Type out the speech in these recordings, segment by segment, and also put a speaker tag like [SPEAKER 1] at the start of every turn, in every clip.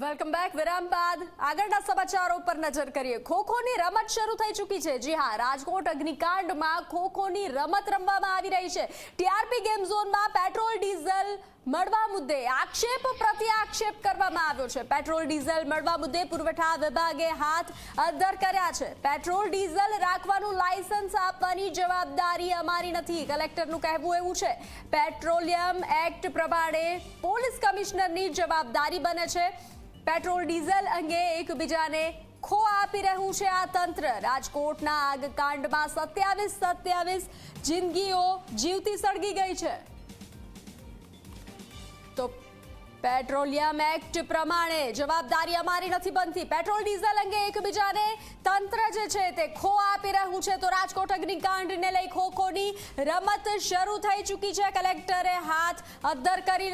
[SPEAKER 1] Welcome back વિરામ બાદ આગળના સમાચારો પર નજર કરીએ. ખોખોની રમત શરૂ થઈ ચૂકી છે. જી હા, રાજકોટ અગ્નિકાંડમાં ખોખોની રમત રમવામાં આવી રહી છે. ટીઆરપી ગેમ ઝોનમાં પેટ્રોલ, ડીઝલ મળવા મુદ્દે આક્ષેપ પ્રતિ આક્ષેપ કરવામાં આવ્યો છે. પેટ્રોલ, ડીઝલ મળવા મુદ્દે પુરવઠા વિભાગે હાથ અદ્ધર કર્યા છે. પેટ્રોલ, ડીઝલ રાખવાનું લાયસન્સ આપવાની જવાબદારી અમારી નથી. કલેક્ટરનું કહેવું એવું છે. પેટ્રોલિયમ એક્ટ પ્રમાણે પોલીસ કમિશનરની જવાબદારી બને છે. પેટ્રોલ, ડીઝલ અંગે એકબીજાને ખો આપી રહ્યું છે આ તંત્ર. રાજકોટના આગકાંડમાં સત્યાવીસ સત્યાવીસ જિંદગીઓ જીવતી સળગી ગઈ છે. તો પેટ્રોલિયમ એક્ટ પ્રમાણે જવાબદારી અમારી નથી બનતી. પેટ્રોલ, ડીઝલ અંગે એકબીજાને તંત્ર જે છે તે ખો આપી રહ્યું છે. તો રાજકોટ અગ્નિકાંડને લઈ ખોખોની રમત શરૂ થઈ ચૂકી છે. કલેક્ટરે હાથ અદ્ધર કરી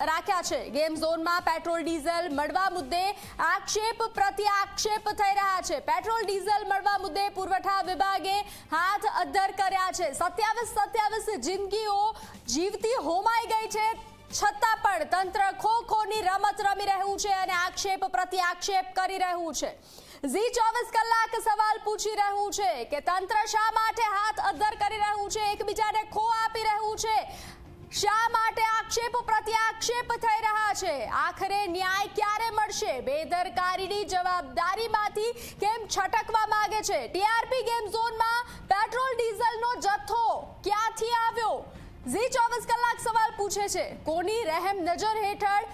[SPEAKER 1] રાખ્યા છે. ગેમ ઝોનમાં પેટ્રોલ, ડીઝલ મળવા મુદ્દે આક્ષેપ પ્રતિ આક્ષેપ થઈ રહ્યા છે. પેટ્રોલ, ડીઝલ મળવા મુદ્દે પુરવઠા વિભાગે હાથ અદ્ધર કર્યા છે. સત્યાવીસ સત્યાવીસ જિંદગીઓ જીવતી હોમાઈ ગઈ છે. છતાં પણ તંત્ર ખો ખોની રમત રમી રહ્યું છે અને આક્ષેપ પ્રતિ આક્ષેપ કરી રહ્યું છે. ઝી ચોવીસ કલાક સવાલ પૂછી રહ્યું છે કે તંત્ર શા માટે હાથ અદ્ધર કરી રહ્યું છે? એકબીજાને ખો આપી રહ્યું છે. શા માટે આક્ષેપ પ્રત્યાક્ષેપ થઈ રહ્યા છે? આખરે ન્યાય ક્યારે મળશે? બેદરકારીની જવાબદારીમાંથી કેમ છટકવા માંગે છે? ટીઆરપી ગેમ ઝોનમાં પેટ્રોલ ડીઝલનો જથ્થો ક્યાંથી આવ્યો? ઝી ચોવીસ કલાક સવાલ પૂછે છે. કોની રહેમ નજર હેઠળ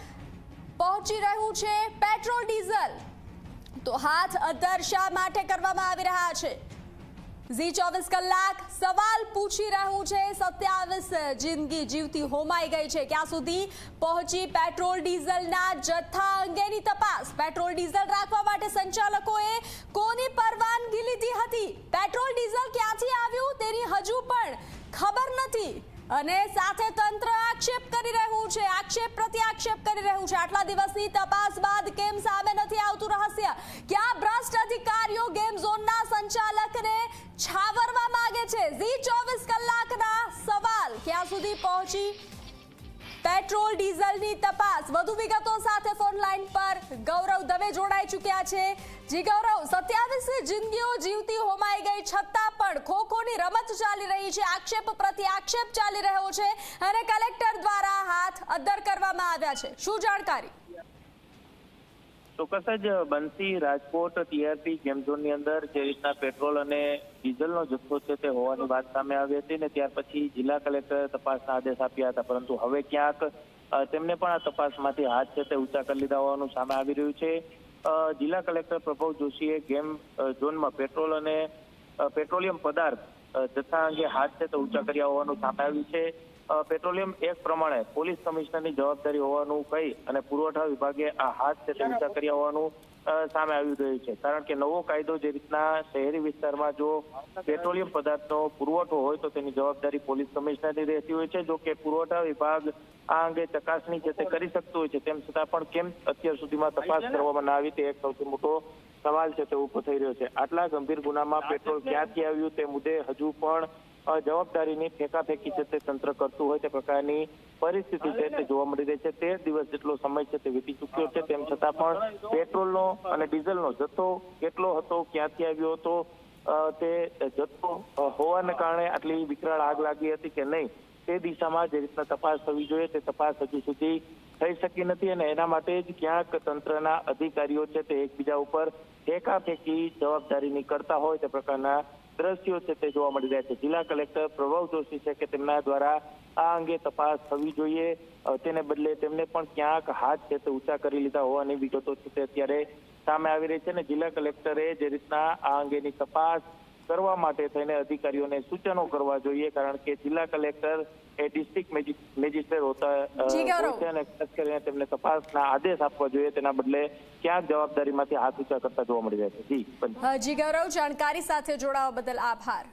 [SPEAKER 1] પહોંચી રહ્યું છે પેટ્રોલ ડીઝલ? તો હાથ અધર શા માટે કરવામાં આવી રહ્યા છે? ઝી ચોવીસ કલાક સવાલ પૂછી રહ્યું છે. સત્યાવીસ જિંદગી જીવતી હોમાઈ ગઈ છે. ક્યાં સુધી પહોંચી પેટ્રોલ ડીઝલના જથ્થા અંગેની તપાસ? પેટ્રોલ ડીઝલ રાખવા માટે સંચાલકોએ કોની પરવાનગી લીધી હતી? પેટ્રોલ ડીઝલ ક્યાંથી આવ્યું તેની હજુ પણ ખબર નથી. અને સાથે તંત્ર આક્ષેપ કરી રહ્યું છે. આક્ષેપ પ્રતિ આક્ષેપ કરી રહ્યું છે. આટલા દિવસની તપાસ બાદ કેમ સામે નથી આવતું રહસ્ય. ક્યાં ભ્રષ્ટ અધિકારીઓ ગેમ ઝોનના સંચાલકને છે. ઝી ચોવીસ કલાકના સવાલ ક્યાં સુધી પહોંચી? પેટ્રોલ, ડીઝલની તપાસ. વધુ વિગતો સાથે ફોન લાઈન પર ગૌરવ દવે જોડાઈ ચૂક્યા છે. જી ગૌરવ, સત્યાવીસ જિંદગીઓ જીવતી હોમાઈ ગઈ, છતાં પણ ખોખોની રમત ચાલી રહી છે. આક્ષેપ પ્રતિ આક્ષેપ ચાલી રહ્યો છે અને કલેક્ટર દ્વારા હાથ અદ્ધર કરવામાં આવ્યા છે. શું જાણકારી?
[SPEAKER 2] ચોક્કસ જ બંસી રાજકોટ ટીઆરપી ગેમ ઝોનની અંદર જે રીતના પેટ્રોલ અને ડીઝલનો જથ્થો છે તે હોવાની વાત સામે આવી હતી ને ત્યાર પછી જિલ્લા કલેક્ટરે તપાસના આદેશ આપ્યા હતા. પરંતુ હવે ક્યાંક તેમને પણ આ તપાસમાંથી હાથ છે તે ઊંચા કરી લીધા હોવાનું સામે આવી રહ્યું છે. જિલ્લા કલેક્ટર પ્રભવ જોશીએ ગેમ ઝોનમાં પેટ્રોલ અને પેટ્રોલિયમ પદાર્થ જથ્થા અંગે હાથ છે તે ઊંચા કર્યા હોવાનું સામે આવ્યું છે. પેટ્રોલિયમ એક્ટ પ્રમાણે પોલીસ કમિશનરની જવાબદારી હોવાનું કહી અને પુરવઠા વિભાગે આ હાથ છે તે કર્યા હોવાનું સામે આવી રહ્યું છે. કારણ કે નવો કાયદો જે રીતના શહેરી વિસ્તારમાં જો પેટ્રોલિયમ પદાર્થનો પુરવઠો હોય તો તેની જવાબદારી પોલીસ કમિશનરની રહેતી હોય છે. જો કે પુરવઠા વિભાગ આ અંગે ચકાસણી છે તે કરી શકતું હોય છે. તેમ છતાં પણ કેમ અત્યાર સુધીમાં તપાસ કરવામાં ના આવી તે એક સૌથી મોટો સવાલ છે તે ઊભો થઈ રહ્યો છે. આટલા ગંભીર ગુનામાં પેટ્રોલ ક્યાંથી આવ્યું તે મુદ્દે હજુ પણ જવાબદારીની ફેંકાફેંકી છે તે તંત્ર કરતું હોય તે પ્રકારની પરિસ્થિતિ છે તે જોવા મળી રહી છે. તેર દિવસ જેટલો સમય છે તે વીતી ચૂક્યો છે. તેમ છતાં પણ પેટ્રોલનો અને ડીઝલનો જથ્થો કેટલો હતો, ક્યાંથી આવ્યો હતો તે જથ્થો હોવાને કારણે આટલી વિકરાળ આગ લાગી હતી કે નહીં, તે દિશામાં જે રીતના તપાસ થવી જોઈએ તે તપાસ હજુ સુધી થઈ શકી નથી અને એના માટે જ ક્યાંક તંત્રના અધિકારીઓ છે તે એકબીજા ઉપર ફેંકાફેંકી જવાબદારીની કરતા હોય તે પ્રકારના દ્રશ્યો છે તે જોવા મળી રહ્યા છે. જિલ્લા કલેક્ટર પ્રભવ જોશી છે કે તેમના દ્વારા આ અંગે તપાસ થવી જોઈએ. તેને બદલે તેમને પણ ક્યાંક હાથ છે તે ઊંચા કરી લીધા હોવાની વિગતો છે તે અત્યારે સામે આવી રહી છે અને જિલ્લા કલેક્ટરે જે રીતના આ અંગેની તપાસ કરવા માટે થઈને અધિકારીઓને સૂચનો કરવા જોઈએ કારણ કે જિલ્લા કલેક્ટર એ ડિસ્ટ્રિક્ટ મેજિસ્ટ્રેટ હોતા છે અને ખાસ કરીને તેમને તપાસના આદેશ આપવા જોઈએ તેના બદલે ક્યાંક જવાબદારીમાંથી હાથ ઊંચા કરતા જોવા મળી રહ્યા છે. જી
[SPEAKER 1] જી ગૌરવ જાણકારી સાથે જોડાવા બદલ આભાર.